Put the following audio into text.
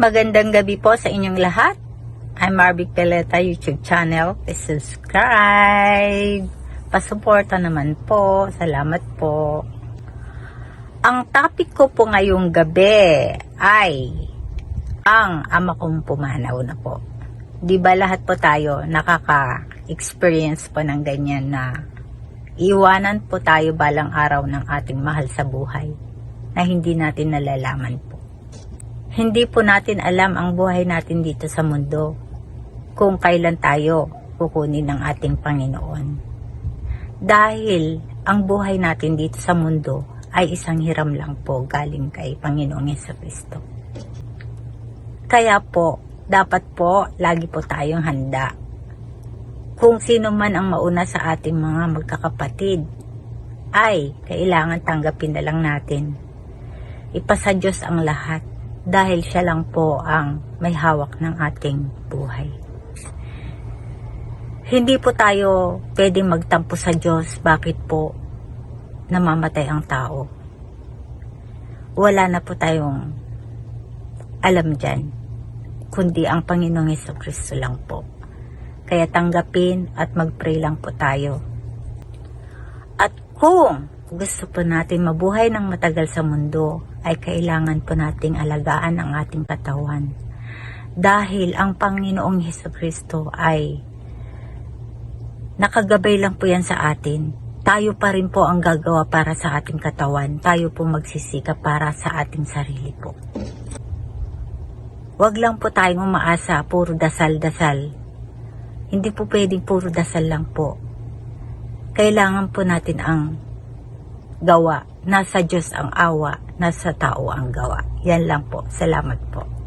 Magandang gabi po sa inyong lahat. I'm Marvic Peleta YouTube channel. Please subscribe. Pasuporta naman po. Salamat po. Ang topic ko po ngayong gabi ay ang ama kong pumanaw na po. Di ba lahat po tayo nakaka-experience po ng ganyan na iwanan po tayo balang araw ng ating mahal sa buhay na hindi natin nalalaman. Hindi po natin alam ang buhay natin dito sa mundo kung kailan tayo kukunin ng ating Panginoon. Dahil ang buhay natin dito sa mundo ay isang hiram lang po galing kay Panginoong Yeso Kristo. Kaya po, dapat po lagi po tayong handa. Kung sino man ang mauna sa ating mga magkakapatid, ay kailangan tanggapin na lang natin. Ipasa Diyos ang lahat dahil siya lang po ang may hawak ng ating buhay. Hindi po tayo pwedeng magtampo sa Diyos bakit po namamatay ang tao. Wala na po tayong alam dyan, kundi ang Panginoong Yeso Kristo lang po. Kaya tanggapin at mag-pray lang po tayo. At kung gusto po natin mabuhay ng matagal sa mundo, ay kailangan po nating alagaan ang ating katawan. Dahil ang Panginoong Heso Kristo ay nakagabay lang po yan sa atin. Tayo pa rin po ang gagawa para sa ating katawan. Tayo po magsisika para sa ating sarili po. Huwag lang po tayong umaasa, puro dasal-dasal. Hindi po pwedeng puro dasal lang po. Kailangan po natin ang gawa. Nasa Diyos ang awa, nasa tao ang gawa. Yan lang po. Salamat po.